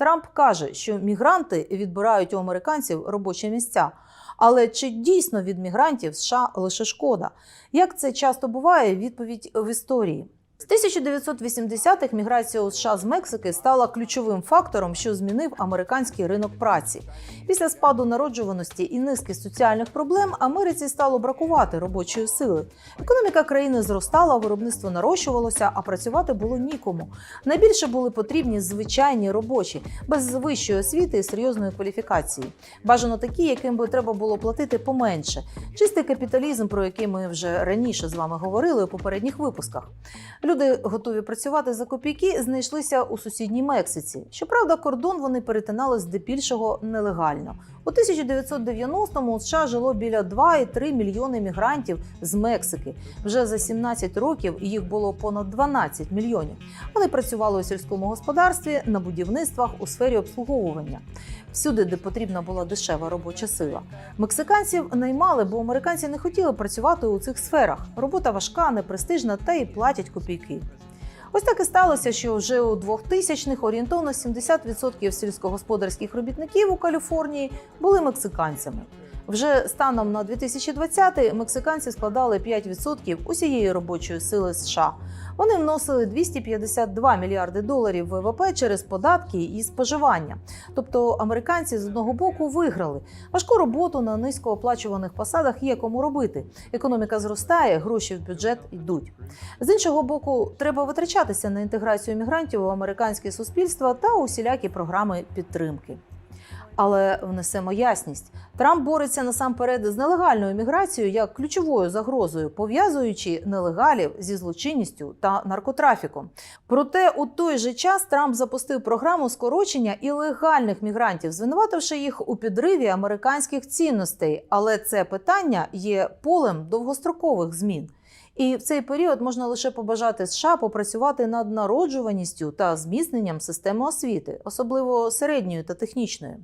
Трамп каже, що мігранти відбирають у американців робочі місця. Але чи дійсно від мігрантів США лише шкода? Як це часто буває? Відповідь в історії. З 1980-х міграція у США з Мексики стала ключовим фактором, що змінив американський ринок праці. Після спаду народжуваності і низки соціальних проблем Америці стало бракувати робочої сили. Економіка країни зростала, виробництво нарощувалося, а працювати було нікому. Найбільше були потрібні звичайні робочі, без вищої освіти і серйозної кваліфікації. Бажано такі, яким би треба було платити поменше. Чистий капіталізм, про який ми вже раніше з вами говорили у попередніх випусках. Люди готові працювати за копійки, знайшлися у сусідній Мексиці. Щоправда, кордон вони перетинали здебільшого нелегально. У 1990-му у США жило біля 2,3 мільйони мігрантів з Мексики. Вже за 17 років їх було понад 12 мільйонів. Вони працювали у сільському господарстві, на будівництвах, у сфері обслуговування. Всюди, де потрібна була дешева робоча сила. Мексиканців наймали, бо американці не хотіли працювати у цих сферах. Робота важка, непрестижна та й платять копійки. Ось так і сталося, що вже у 2000-х орієнтовно 70% сільськогосподарських робітників у Каліфорнії були мексиканцями. Вже станом на 2020 мексиканці складали 5% усієї робочої сили США. Вони вносили 252 мільярди доларів ВВП через податки і споживання. Тобто американці з одного боку виграли. Важку роботу на низькооплачуваних посадах є кому робити. Економіка зростає, гроші в бюджет йдуть. З іншого боку, треба витрачатися на інтеграцію мігрантів у американське суспільство та усілякі програми підтримки. Але внесемо ясність. Трамп бореться насамперед з нелегальною міграцією як ключовою загрозою, пов'язуючи нелегалів зі злочинністю та наркотрафіком. Проте у той же час Трамп запустив програму скорочення ілегальних мігрантів, звинувативши їх у підриві американських цінностей. Але це питання є полем довгострокових змін. І в цей період можна лише побажати США попрацювати над народжуваністю та зміцненням системи освіти, особливо середньої та технічної.